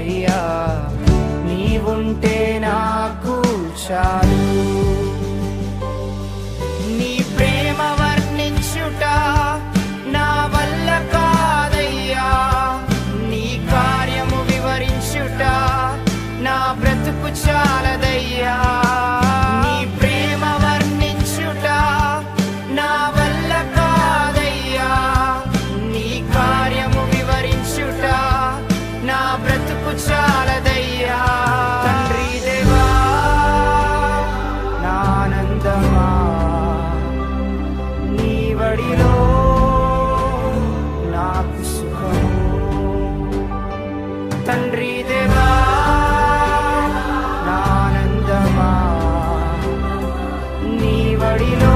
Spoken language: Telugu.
ఏసయ్యా నీవుంటే నాకు చాలు. నీ ప్రేమ వర్ణించుట నా వల్ల కాదయ్యా. నీ కార్యము వివరించుట నా బ్రతుకు చాలదయ్యా. కడిలో నాకు సుఖం తండ్రి దేవా నీ వడిలో